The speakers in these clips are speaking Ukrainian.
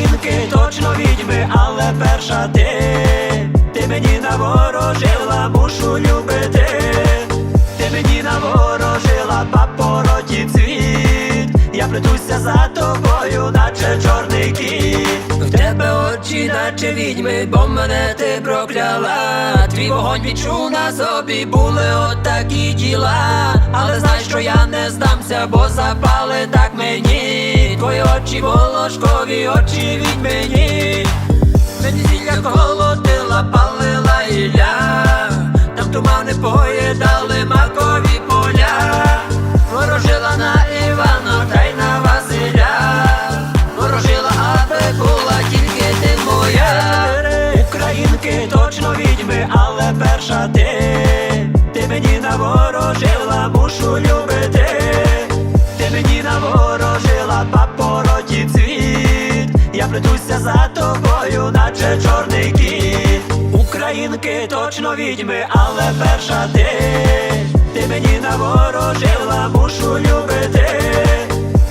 Українки точно відьми, але перша ти, ти мені наворожила, мушу любити, ти мені наворожила папороті цвіт, я плетуся за тобою, наче чорний кіт. В тебе очі, наче відьми, бо мене ти прокляла. Твій вогонь відчув на собі, були отакі діла. Але знай, що я не здамся, бо запали так мені. Твої очі волошкові, очі від мені. Мені зілля колотила, палила ілля. Там тумани поїдали макові поля. Ворожила на Івана та й на Василя. Ворожила, аби була тільки ти моя. Українки точно відьми, але перша ти. Ти мені наворожила, мушу любити. Плетуся за тобою, наче чорний кіт. Українки точно відьми, але перша ти. Ти мені наворожила, мушу любити.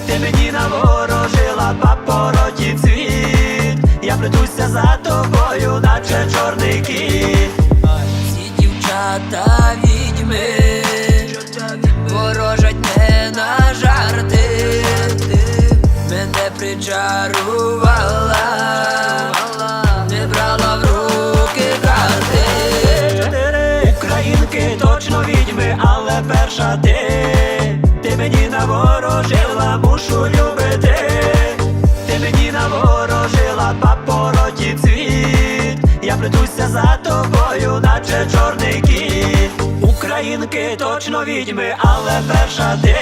Ти мені наворожила папороті цвіт. Я плетуся за тобою, наче чорний кіт. Ці дівчата відьми Мене причарувала, не брала в руки карти. Українки точно відьми, але перша ти. Ти мені наворожила, мушу любити. Ти мені наворожила папороті цвіт. Я плетуся за тобою, наче чорний кіт. Українки точно відьми, але перша ти.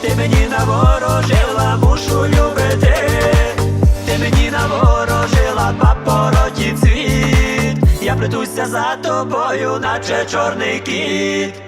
Ти мені наворожила, мушу любити. За тобою, наче чорний кіт.